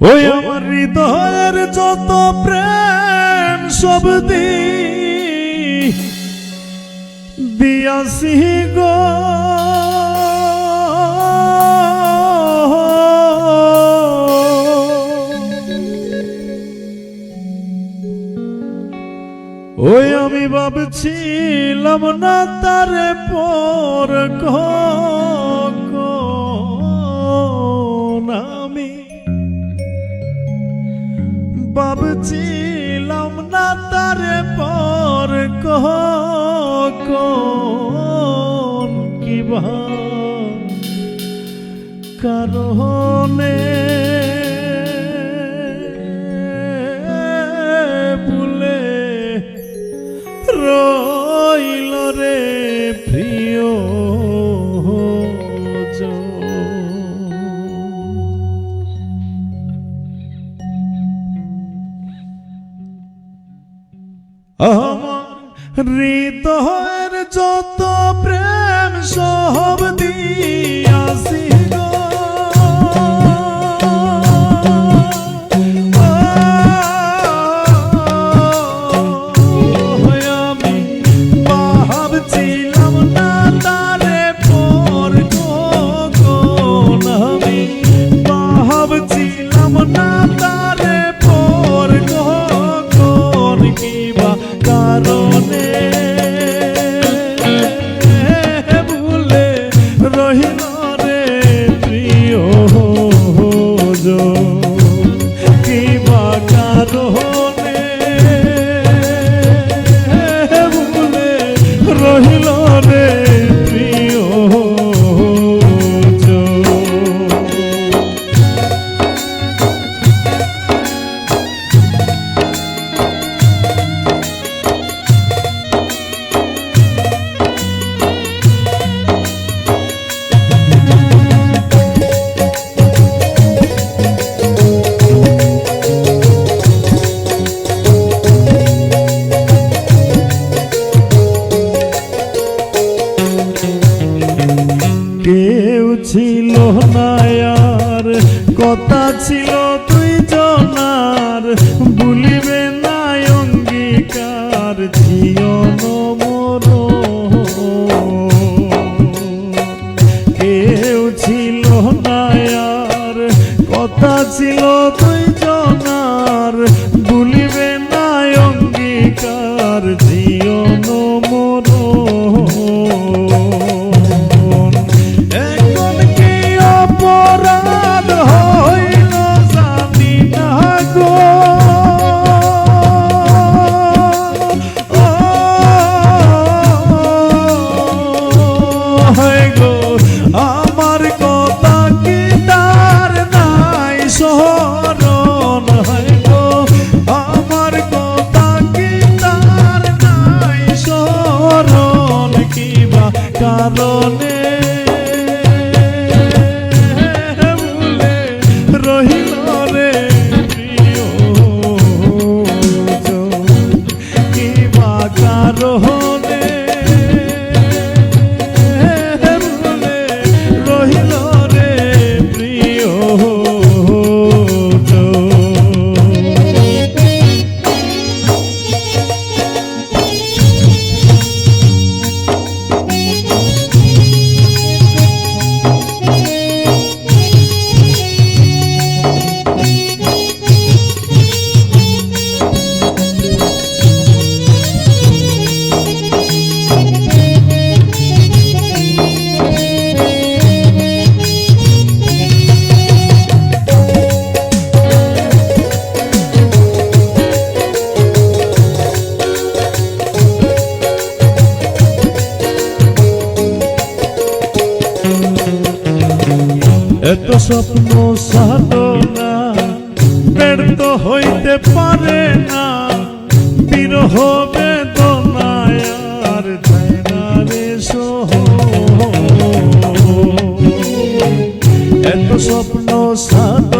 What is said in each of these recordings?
ওই আমার হৃদয়ের যত প্রেম সব দি দিয়াছি গো। ওই আমি ভাবছিলাম না তারে পর কখন ভাবছিলাম না তারে পর কহ কি কারণে আমার হৃদয়ের যত প্রেম সব দিয়াছি কথা ছিল তুই জনার, ভুলিবে না অঙ্গীকার জীবন মর। কেউ ছিল না কথা ছিল তুই জনার, ভুলিবে না অঙ্গীকার কারণে স্বপ্ন সাধনা ব্যর্থ হইতে পারে না। বিরহ বেদনায় আর সহ। এত স্বপ্ন সাধনা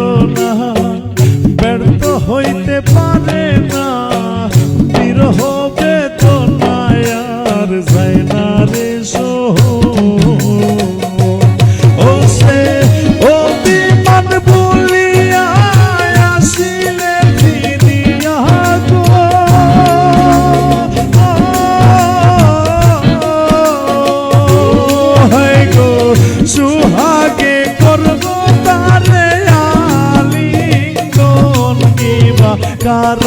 সুহাগে করব তারে আলিঙ্গন কিবা কার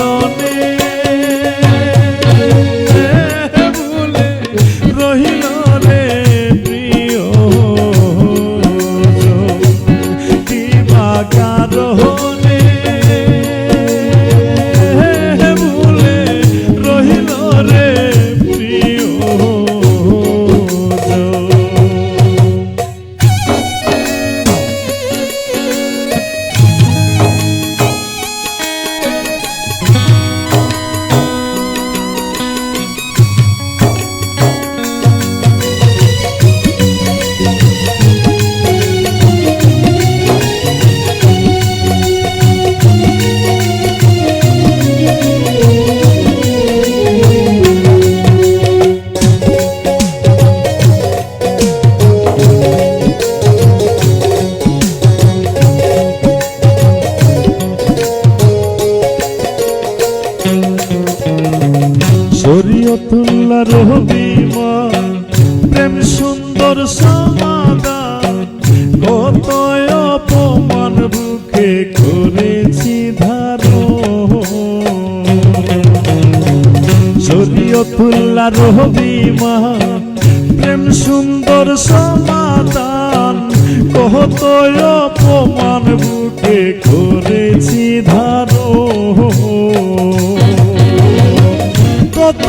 বিমা প্রেম সুন্দর সমাদান কত অপমান বুকে করেছি ধারো শরীয়তুল্লাহ রহবিমা প্রেম সুন্দর সমাদান কত অপমান বুকে করেছি ধারো কত